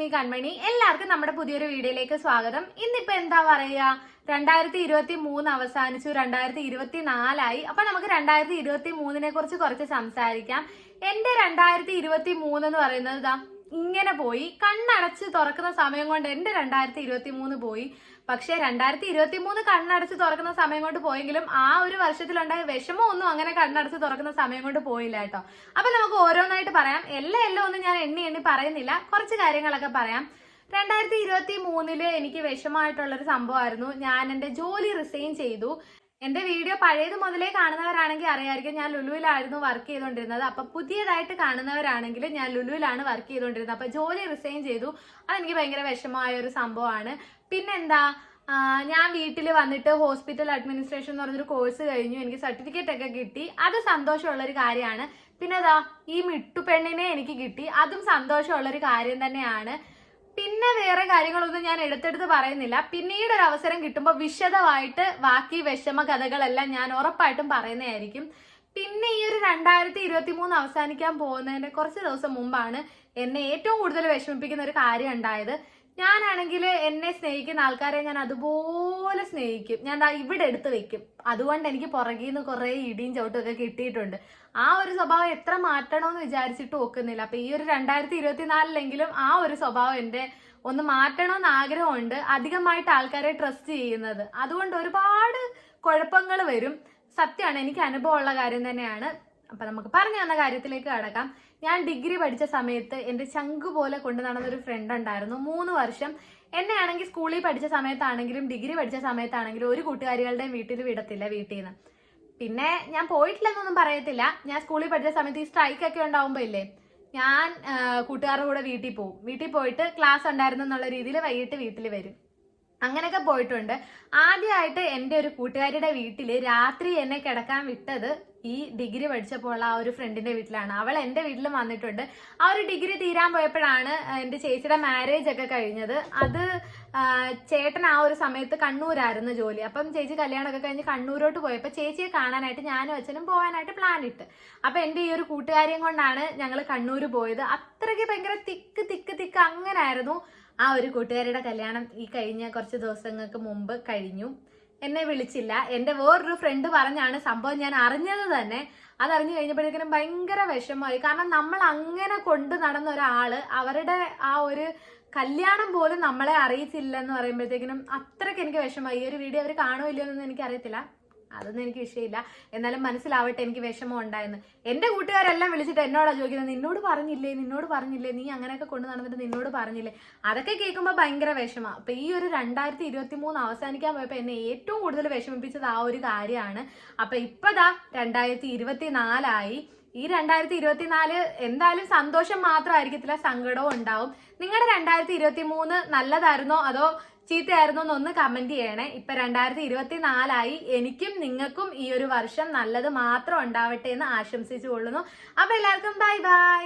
Me കൺമണി. എല്ലാവർക്കും നമ്മുടെ പുതിയൊരു വീഡിയോയിലേക്ക് സ്വാഗതം. ഇന്നിപ്പോ എന്താ പറയാ? രണ്ടായിരത്തി ഇരുപത്തി മൂന്ന് അവസാനിച്ചു രണ്ടായിരത്തി ഇരുപത്തി നാലായി അപ്പൊ നമുക്ക് രണ്ടായിരത്തി ഇരുപത്തി മൂന്നിനെ കുറിച്ച് കുറച്ച് സംസാരിക്കാം. എന്റെ രണ്ടായിരത്തി ഇരുപത്തി മൂന്ന് എന്ന് പറയുന്നത് ഇങ്ങനെ പോയി. കണ്ണടച്ച് തുറക്കുന്ന സമയം കൊണ്ട് എന്റെ രണ്ടായിരത്തി ഇരുപത്തി മൂന്ന് പോയി. പക്ഷേ രണ്ടായിരത്തി ഇരുപത്തി മൂന്ന് കണ്ണടച്ച് തുറക്കുന്ന സമയം കൊണ്ട് പോയെങ്കിലും ആ ഒരു വർഷത്തിലുണ്ടായ വിഷമം ഒന്നും അങ്ങനെ കണ്ണടച്ച് തുറക്കുന്ന സമയം കൊണ്ട് പോയില്ല കേട്ടോ. അപ്പൊ നമുക്ക് ഓരോന്നായിട്ട് പറയാം. എല്ലാ എല്ലാം ഒന്നും ഞാൻ എണ്ണി എണ്ണി പറയുന്നില്ല. കുറച്ച് കാര്യങ്ങളൊക്കെ പറയാം. രണ്ടായിരത്തി ഇരുപത്തി മൂന്നിൽ എനിക്ക് വിഷമമായിട്ടുള്ള ഒരു സംഭവമായിരുന്നു. ഞാൻ എന്റെ ജോലി റിസൈൻ ചെയ്തു. എന്റെ വീഡിയോ പഴയത് മുതലേ കാണുന്നവരാണെങ്കിൽ അറിയാമായിരിക്കും ഞാൻ ലുലുവിലായിരുന്നു വർക്ക് ചെയ്തുകൊണ്ടിരുന്നത് അപ്പൊ പുതിയതായിട്ട് കാണുന്നവരാണെങ്കിൽ ഞാൻ ലുലുവിലാണ് വർക്ക് ചെയ്തുകൊണ്ടിരുന്നത് അപ്പൊ ജോലി റിസൈൻ ചെയ്തു. അതെനിക്ക് ഭയങ്കര വിഷമമായ ഒരു സംഭവമാണ്. പിന്നെന്താ? ഞാൻ വീട്ടിൽ വന്നിട്ട് ഹോസ്പിറ്റൽ അഡ്മിനിസ്ട്രേഷൻ എന്ന് പറഞ്ഞൊരു കോഴ്സ് കഴിഞ്ഞു. എനിക്ക് സർട്ടിഫിക്കറ്റ് ഒക്കെ കിട്ടി. അത് സന്തോഷമുള്ള ഒരു കാര്യമാണ്. പിന്നെ അതാ ഈ മിട്ടുപെണ്ണിനെ എനിക്ക് കിട്ടി. അതും സന്തോഷമുള്ള ഒരു കാര്യം തന്നെയാണ്. പിന്നെ വേറെ കാര്യങ്ങളൊന്നും ഞാൻ എടുത്തെടുത്ത് പറയുന്നില്ല. പിന്നീട് ഒരു അവസരം കിട്ടുമ്പോൾ വിശദമായിട്ട് ബാക്കി വിഷമ കഥകളെല്ലാം ഞാൻ ഉറപ്പായിട്ടും പറയുന്നതായിരിക്കും. പിന്നെ ഈ ഒരു രണ്ടായിരത്തി ഇരുപത്തി മൂന്ന് അവസാനിക്കാൻ പോകുന്നതിന്റെ കുറച്ച് ദിവസം മുമ്പാണ് എന്നെ ഏറ്റവും കൂടുതൽ വിഷമിപ്പിക്കുന്ന ഒരു കാര്യം ഉണ്ടായത്. ഞാനാണെങ്കിൽ എന്നെ സ്നേഹിക്കുന്ന ആൾക്കാരെ ഞാൻ അതുപോലെ സ്നേഹിക്കും. ഞാൻ ഇവിടെ എടുത്ത് വെക്കും. അതുകൊണ്ട് എനിക്ക് പുറകിൽ നിന്ന് കുറെ ഇടിയും ചവിട്ടും ഒക്കെ കിട്ടിയിട്ടുണ്ട്. ആ ഒരു സ്വഭാവം എത്ര മാറ്റണമെന്ന് വിചാരിച്ചിട്ട് നോക്കുന്നില്ല അപ്പൊ ഈ ഒരു രണ്ടായിരത്തി ഇരുപത്തിനാലിലെങ്കിലും ആ ഒരു സ്വഭാവം എന്റെ ഒന്ന് മാറ്റണമെന്ന് ആഗ്രഹമുണ്ട്. അധികമായിട്ട് ആൾക്കാരെ ട്രസ്റ്റ് ചെയ്യുന്നത്. അതുകൊണ്ട് ഒരുപാട് കുഴപ്പങ്ങൾ വരും. സത്യമാണ് എനിക്ക് അനുഭവമുള്ള കാര്യം തന്നെയാണ്. അപ്പൊ നമുക്ക് പറഞ്ഞു തന്ന കാര്യത്തിലേക്ക് കടക്കാം. ഞാൻ ഡിഗ്രി പഠിച്ച സമയത്ത് എന്റെ ചങ്ക് പോലെ കൊണ്ടു നടന്നൊരു ഫ്രണ്ട് ഉണ്ടായിരുന്നു. മൂന്ന് വർഷം എന്നെ ആണെങ്കിൽ സ്കൂളിൽ പഠിച്ച സമയത്താണെങ്കിലും ഡിഗ്രി പഠിച്ച സമയത്താണെങ്കിലും ഒരു കൂട്ടുകാരികളുടെയും വീട്ടിൽ വിടത്തില്ല വീട്ടിൽ നിന്ന് പിന്നെ ഞാൻ പോയിട്ടില്ലെന്നൊന്നും പറയത്തില്ല. ഞാൻ സ്കൂളിൽ പഠിച്ച സമയത്ത് ഈ സ്ട്രൈക്ക് ഒക്കെ ഉണ്ടാവുമ്പോ ഇല്ലേ ഞാൻ കൂട്ടുകാരുടെ കൂടെ വീട്ടിൽ പോകും വീട്ടിൽ പോയിട്ട് ക്ലാസ് ഉണ്ടായിരുന്നു എന്നുള്ള രീതിയിൽ വൈകിട്ട് വീട്ടിൽ വരും. അങ്ങനെയൊക്കെ പോയിട്ടുണ്ട്. ആദ്യമായിട്ട് എന്റെ ഒരു കൂട്ടുകാരിയുടെ വീട്ടിൽ രാത്രി എന്നെ കിടക്കാൻ വിട്ടത് ഈ ഡിഗ്രി പഠിച്ചപ്പോൾ ആ ഒരു ഫ്രണ്ടിന്റെ വീട്ടിലാണ്. അവൾ എന്റെ വീട്ടിൽ വന്നിട്ടുണ്ട്. ആ ഒരു ഡിഗ്രി തീരാൻ പോയപ്പോഴാണ് എന്റെ ചേച്ചിയുടെ മാരേജ് ഒക്കെ കഴിഞ്ഞത്. അത് ചേട്ടൻ ആ ഒരു സമയത്ത് കണ്ണൂരായിരുന്നു ജോലി. അപ്പം ചേച്ചി കല്യാണമൊക്കെ കഴിഞ്ഞ് കണ്ണൂരോട്ട് പോയപ്പോൾ ചേച്ചിയെ കാണാനായിട്ട് ഞാനും അച്ഛനും പോകാനായിട്ട് പ്ലാൻ ഇട്ട്. അപ്പൊ എന്റെ ഈ ഒരു കൂട്ടുകാരിയും കൊണ്ടാണ് ഞങ്ങൾ കണ്ണൂർ പോയത്. അത്രയ്ക്ക് ഭയങ്കര തിക്ക് തിക്ക് തിക്ക് അങ്ങനായിരുന്നു ആ ഒരു കൂട്ടുകാരിയുടെ കല്യാണം. ഈ കഴിഞ്ഞ കുറച്ച് ദിവസങ്ങൾക്ക് മുമ്പ് കഴിഞ്ഞു. എന്നെ വിളിച്ചില്ല. എന്റെ വേറൊരു ഫ്രണ്ട് പറഞ്ഞാണ് സംഭവം ഞാൻ അറിഞ്ഞത് തന്നെ. അതറിഞ്ഞു കഴിഞ്ഞപ്പോഴേക്കിനും ഭയങ്കര വിഷമമായി. കാരണം നമ്മൾ അങ്ങനെ കൊണ്ടു നടന്ന ഒരാൾ അവരുടെ ആ ഒരു കല്യാണം പോലും നമ്മളെ അറിയിച്ചില്ല എന്ന് പറയുമ്പോഴത്തേക്കിനും അത്രയ്ക്ക് എനിക്ക് വിഷമമായി. ഈ ഒരു വീഡിയോ അവർ കാണുമോ ഇല്ലയോ എന്നൊന്നും എനിക്കറിയത്തില്ല. അതൊന്നും എനിക്ക് വിഷയമില്ല. എന്നാലും മനസ്സിലാവട്ടെ എനിക്ക് വിഷമം ഉണ്ടായെന്ന്. എന്റെ കൂട്ടുകാരെല്ലാം വിളിച്ചിട്ട് എന്നോടാ ചോദിക്കുന്നത്? നിന്നോട് പറഞ്ഞില്ലേ നിന്നോട് പറഞ്ഞില്ലേ നീ അങ്ങനെയൊക്കെ കൊണ്ടു നടന്നിട്ട് നിന്നോട് പറഞ്ഞില്ലേ? അതൊക്കെ കേൾക്കുമ്പോൾ ഭയങ്കര വിഷമമാണ് അപ്പൊ ഈ ഒരു രണ്ടായിരത്തി ഇരുപത്തി മൂന്ന് അവസാനിക്കാൻ പോയപ്പോൾ എന്നെ ഏറ്റവും കൂടുതൽ വിഷമിപ്പിച്ചത് ആ ഒരു കാര്യമാണ്. അപ്പൊ ഇപ്പതാ രണ്ടായിരത്തി ഇരുപത്തി നാലായി ഈ രണ്ടായിരത്തി ഇരുപത്തി നാല് എന്തായാലും സന്തോഷം മാത്രമായിരിക്കത്തില്ല സങ്കടവും ഉണ്ടാവും. നിങ്ങളുടെ രണ്ടായിരത്തി ഇരുപത്തി മൂന്ന് നല്ലതായിരുന്നോ? അതോ ചീത്തയായിരുന്നോ എന്നൊന്ന് കമന്റ് ചെയ്യണേ. ഇപ്പൊ രണ്ടായിരത്തി ഇരുപത്തി നാലായി എനിക്കും നിങ്ങൾക്കും ഈ ഒരു വർഷം നല്ലത് മാത്രം ഉണ്ടാവട്ടെ എന്ന് ആശംസിച്ചു കൊള്ളുന്നു അപ്പൊ എല്ലാവർക്കും ബൈ ബൈ